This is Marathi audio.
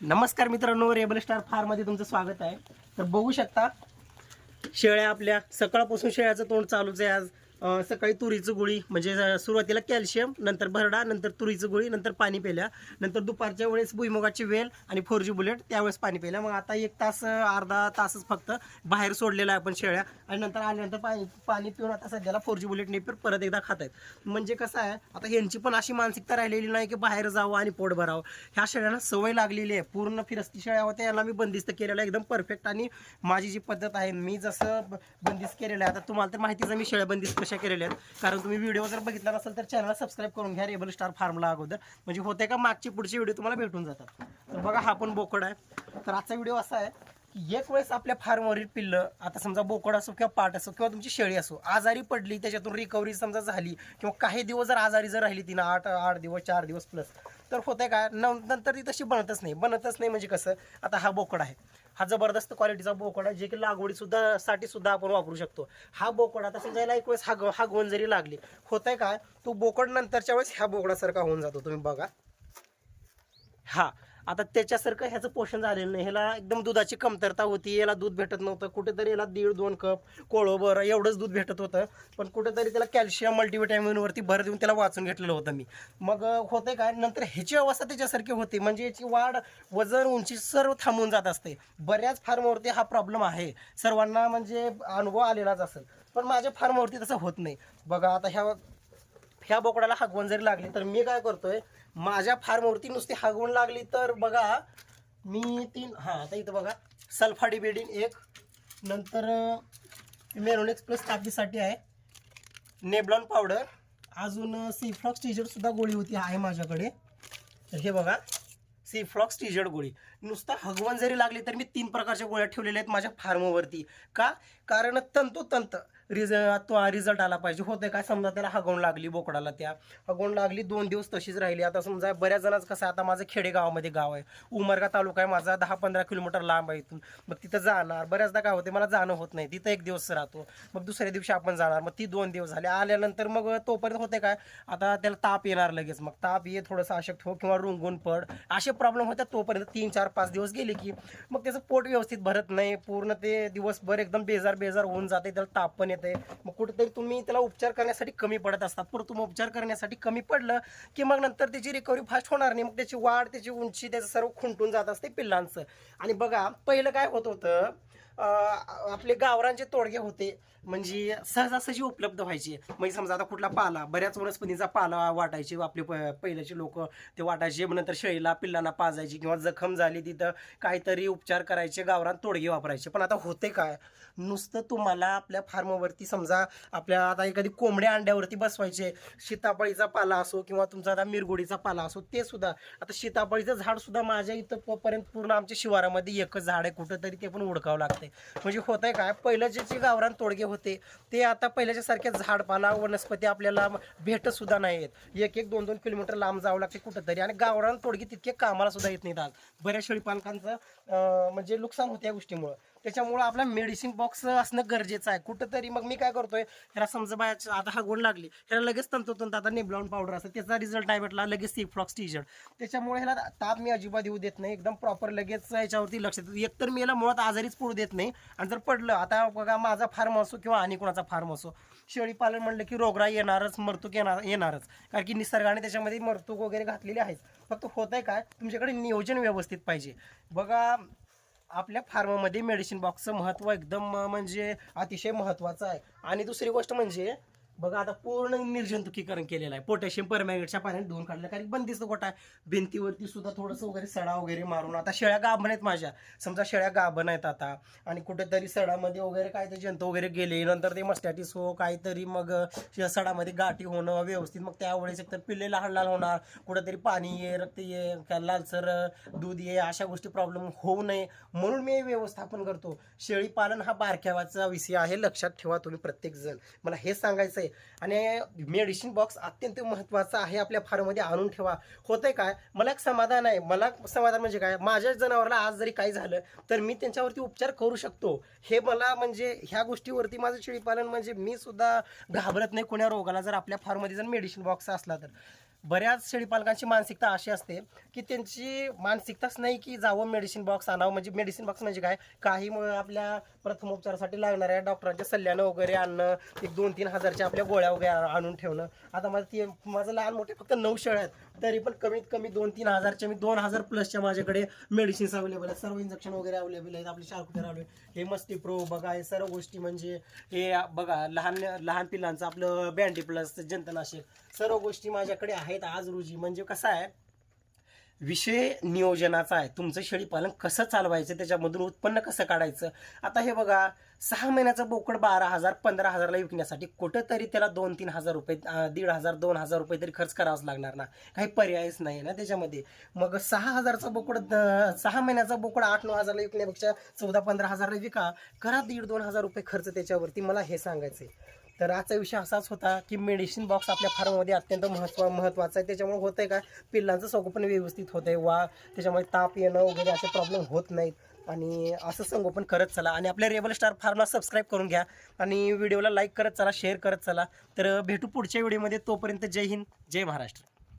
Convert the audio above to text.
नमस्कार मित्रांनो रेबल स्टार फार्ममध्ये तुमचं स्वागत आहे. तर बघू शकता शेळ्या आपल्या सकाळपासून शेळ्याचं तोंड चालूच आहे आज. सकाळी तुरीचं गोळी म्हणजे सुरुवातीला कॅल्शियम नंतर भरडा नंतर तुरीचं गोळी नंतर पाणी पेल्या नंतर दुपारच्या वेळेस भुईमुगाची वेल आणि फोर जी बुलेट त्यावेळेस पाणी प्यायला. मग आता एक तास अर्धा तासच फक्त बाहेर सोडलेला आहे आपण शेळ्या आणि नंतर आल्यानंतर पाणी पाणी पिऊन आता सध्याला फोर जी बुलेट नेपर परत एकदा खात आहेत. म्हणजे कसं आहे आता यांची पण अशी मानसिकता राहिलेली नाही की बाहेर जावं आणि पोट भरावं. ह्या शेळ्यांना सवय लागलेली आहे. पूर्ण फिरस्ती शेळ्या होत्या याला मी बंदिस्त केलेलं आहे. एकदम परफेक्ट आणि माझी जी पद्धत आहे मी जसं ब- बंदिस्त केलेलं आहे. आता तुम्हाला तर माहितीच मी शेळ्या बंदिस्त कशा केलेल्या आहेत. कारण तुम्ही व्हिडिओ जर बघितला नसेल तर चॅनलला सबस्क्राईब करून घ्या रेबल स्टार फार्मला अगोदर. म्हणजे होते का मागची पुढची व्हिडिओ तुम्हाला भेटून जातात. तर बघा हा पण बोकड आहे. तर आजचा व्हिडिओ असा आहे एक वेळेस आपल्या फार्मवरील पिल्लं आता समजा बोकड असो किंवा पाट असो किंवा तुमची शेळी असो आजारी पडली त्याच्यातून रिकव्हरी समजा झाली किंवा काही दिवस जर आजारी जर राहिली तिनं आठ आठ दिवस चार दिवस प्लस तर होतंय काय? न- नंतर ती तशी बनतच नाही. बनतच नाही म्हणजे कसं? आता हा बोकड आहे. हा जबरदस्त क्वालिटीचा बोकडा जे की लागवडी सुद्धा साठी सुद्धा आपण वापरू शकतो. हा बोकडा आता समजायला एक वेळेस हा हा जरी लागली होतंय काय? तो बोकड नंतरच्या वेळेस ह्या बोकडासारखा होऊन जातो तुम्ही बघा. हा आता त्याच्यासारखं ह्याचं पोषण झालेलं नाही. ह्याला एकदम दुधाची कमतरता होती याला दूध भेटत नव्हतं. कुठेतरी याला दीड दोन कप कोळोबर एवढंच दूध भेटत होतं. पण कुठेतरी त्याला कॅल्शियम मल्टीव्हिटॅमिनवरती भर देऊन त्याला वाचून घेतलेलं होतं मी. मग होते काय? नंतर ह्याची अवस्था त्याच्यासारखी होती. म्हणजे याची वाढ वजन उंची सर्व थांबून जात असते. बऱ्याच फार्मवरती हा प्रॉब्लेम आहे. सर्वांना म्हणजे अनुभव आलेलाच असेल. पण माझ्या फार्मवरती तसं होत नाही. बघा आता ह्या ह्या बोकडाला हागवण जरी लागली तर मी काय करतोय माझ्या फार्मवरती नुसती हागवण लागली तर बघा मी तीन हां आता इथं बघा सल्फाडी बेडिन एक नंतर मेरोनेक्स प्लस तापीसाठी आहे नेब्लॉन पावडर अजून सीफ्लॉक्स टीजर सुद्धा गोळी होती आहे माझ्याकडे. तर हे बघा सीफ्लॉक्स टीजर गोळी. नुसता हगवण जरी लागली तर मी तीन प्रकारच्या गोळ्या ठेवलेल्या आहेत माझ्या फार्मवरती. का? कारण तंतोतंत रिझल्ट तो रिझल्ट आला पाहिजे. होते काय? समजा त्याला हगवण लागली बोकडाला त्या. हगवण लागली दोन दिवस तशीच राहिली. आता समजा बऱ्याच जणांच कसं आहे, आता माझं खेडेगावामध्ये गाव आहे. उमरगा तालुका आहे माझा दहा पंधरा किलोमीटर लांब आहे इथून. मग तिथं जाणार. बऱ्याचदा काय होते मला जाणं होत नाही. तिथं एक दिवस राहतो. मग दुसऱ्या दिवशी आपण जाणार. मग ती दोन दिवस झाले. आल्यानंतर मग तोपर्यंत होते काय? आता त्याला ताप येणार लगेच. मग ताप ये थोडंसं अशक्त हो किंवा रुंगून पड. असे प्रॉब्लेम होतात तोपर्यंत तीन चार पाच दिवस गेले की मग त्याचं पोट व्यवस्थित भरत नाही. पूर्ण ते दिवसभर एकदम बेजार बेजार होऊन जाते त्याला ताप पण येते मग कुठेतरी तुम्ही त्याला उपचार करण्यासाठी कमी पडत असतात. पण तुम्ही उपचार करण्यासाठी कमी पडलं की मग नंतर त्याची रिकव्हरी फास्ट होणार नाही. मग त्याची वाढ त्याची उंची त्याचं सर्व खुंटून जात असते पिल्लांचं. आणि बघा पहिलं काय होत होतं? आपले गावरांचे तोडगे होते. म्हणजे सहजासहजी उपलब्ध व्हायचे. म्हणजे समजा आता कुठला पाला बऱ्याच वनस्पतींचा पाला वाटायचे आपले प- पहिल्याचे लोक ते वाटायचे मग नंतर शेळीला पिल्लांना पाजायची किंवा जखम झाली तिथं काहीतरी उपचार करायचे गावरान तोडगे वापरायचे. पण आता होते काय? नुसतं तुम्हाला आपल्या फार्मवरती समजा आपल्या आता एखादी कोंबड्या अंड्यावरती बसवायचे सीताफळीचा पाला असो किंवा तुमचा आता मिरगोडीचा पाला असो ते सुद्धा. आता सीताफळीचं झाड सुद्धा माझ्या इथं पर्यंत पूर्ण आमच्या शिवारामध्ये एकच झाड आहे. कुठंतरी ते पण उडकावं लागतं म्हणजे होतंय काय? पहिल्याचे जे गावरान तोडगे होते ते आता पहिल्याच्या सारख्या झाडपाला वनस्पती आपल्याला भेटत सुद्धा नाही आहेत एक एक दोन दोन किलोमीटर लांब जावं लागते कुठंतरी. आणि गावरान तोडगे तितके कामाला सुद्धा येत नाहीत आज. बऱ्याच शेळी पालकांचं म्हणजे नुकसान होते या गोष्टीमुळं. त्याच्यामुळं आपला मेडिसिन बॉक्स असणं गरजेचं आहे. कुठंतरी मग मी काय करतोय ह्याला समजा बाया आता हा गोड लागली ह्याला लगेच तंतोतंत आता नेब्लॉन पावडर असतं. त्याचा रिझल्ट नाही भेटला लगेच सिफ्लॉक्स टीजर त्याच्यामुळे ह्याला ताप मी अजिबात येऊ देत नाही. एकदम प्रॉपर लगेच याच्यावरती लक्ष देतो. एकतर मी याला मुळात आजारीच पडू देत नाही. आणि जर पडलं आता बघा माझा फार्म असो किंवा आणि कोणाचा फार्म असो शेळी पालन म्हणलं की रोगराई येणारच मरतूक येणार येणारच. कारण की निसर्गाने त्याच्यामध्ये मरतूक वगैरे घातलेली आहेच. फक्त होत आहे काय तुमच्याकडे नियोजन व्यवस्थित पाहिजे. बघा आपल्या फार्ममध्ये मेडिसिन बॉक्सचं महत्त्व एकदम म्हणजे अतिशय महत्त्वाचं आहे. आणि दुसरी गोष्ट म्हणजे बघा आता पूर्ण निर्जंतुकीकरण केलेलं आहे. पोटॅशियम परमॅगेटच्या पाण्यात धुवून काढलं कारण बंदिस्त गोटा आहे. भिंतीवरती सुद्धा थोडंसं वगैरे सडा वगैरे मारून. आता शेळ्या गाभण आहेत माझ्या. समजा शेळ्या गाभण आहेत आता. आणि कुठेतरी सडामध्ये वगैरे काय ते जंतू वगैरे गेले. नंतर ते मस्टॅटिस हो काहीतरी मग सडामध्ये गाठी होणं व्यवस्थित. मग त्यावेळेस एकतर पिल्ले लहान लहान होणार. कुठेतरी पाणी ये रक्त ये लालसर दूध ये अशा गोष्टी प्रॉब्लेम होऊ नये. म्हणून मी व्यवस्थापन करतो. शेळी पालन हा बारक्यावाचा विषय आहे. लक्षात ठेवा तुम्ही प्रत्येक जण मला हे सांगायचं आहे आणि मेडिसिन बॉक्स अत्यंत महत्त्वाचा आहे. आपल्या फार्ममध्ये आणून ठेवा. होतंय काय? मला एक समाधान आहे. मला समाधान म्हणजे काय? माझ्या जनावराला आज जरी काही झालं तर मी त्यांच्यावरती उपचार करू शकतो. हे मला म्हणजे ह्या गोष्टीवरती माझं शेळीपालन म्हणजे मी सुद्धा घाबरत नाही. कोण्या रोगाला जर आपल्या फार्ममध्ये जर मेडिसिन बॉक्स असला तर. बऱ्याच शेळीपालकांची मानसिकता अशी असते की त्यांची मानसिकताच नाही की जावं मेडिसिन बॉक्स आणावं. म्हणजे मेडिसिन बॉक्स म्हणजे काय? काही आपल्या प्रथमोपचारासाठी लागणाऱ्या डॉक्टरांच्या सल्ल्यानं वगैरे आणणं एक दोन तीन हजारच्या आपल्या गोळ्या वगैरे आणून ठेवणं. आता माझं ते माझं लहान मोठे फक्त नऊ शेळ्या आहेत. तरी पण कमीत कमी दोन तीन हजारच्या मी दोन हजार प्लसच्या माझ्याकडे मेडिसिन्स अवेलेबल आहेत. सर्व इंजेक्शन वगैरे अवेलेबल आहेत. आपले शार्कुटर अवेलेबल हे मस्ती प्रो बघा हे सर्व गोष्टी म्हणजे हे बघा लहान लहान पिल्लांचं आपलं बँडी प्लस जंतनाशक सर्व गोष्टी माझ्याकडे आहेत आज रोजी. म्हणजे कसं आहे विषय नियोजनाचा आहे. तुमचं शेळीपालन कसं चालवायचं त्याच्यामधून उत्पन्न कसं काढायचं? आता हे बघा सहा महिन्याचं बोकड बारा हजार पंधरा हजारला विकण्यासाठी कुठंतरी त्याला दोन तीन हजार रुपये दीड हजार दोन हजार रुपये तरी खर्च करावाच लागणार ना. काही पर्यायच नाही ना त्याच्यामध्ये. मग सहा हजारचा बोकड सहा महिन्याचा बोकड आठ नऊ हजारला विकण्यापेक्षा चौदा पंधरा हजारला विका. करा दीड दोन हजार रुपये खर्च त्याच्यावरती. मला हे सांगायचं आहे तर आजचा विषय असाच होता की मेडिसिन बॉक्स आपल्या फार्ममध्ये अत्यंत महत्त्व महत्त्वाचं आहे. त्याच्यामुळे होतं आहे का पिल्लांचं संगोपन व्यवस्थित होतं आहे वा त्याच्यामुळे ताप येणं वगैरे असे प्रॉब्लेम होत नाहीत. आणि असं संगोपन करत चला. आणि आपल्या रेबल स्टार फार्मला सबस्क्राईब करून घ्या. आणि व्हिडिओला लाईक करत चला शेअर करत चला. तर भेटू पुढच्या व्हिडिओमध्ये. तोपर्यंत जय हिंद जय महाराष्ट्र.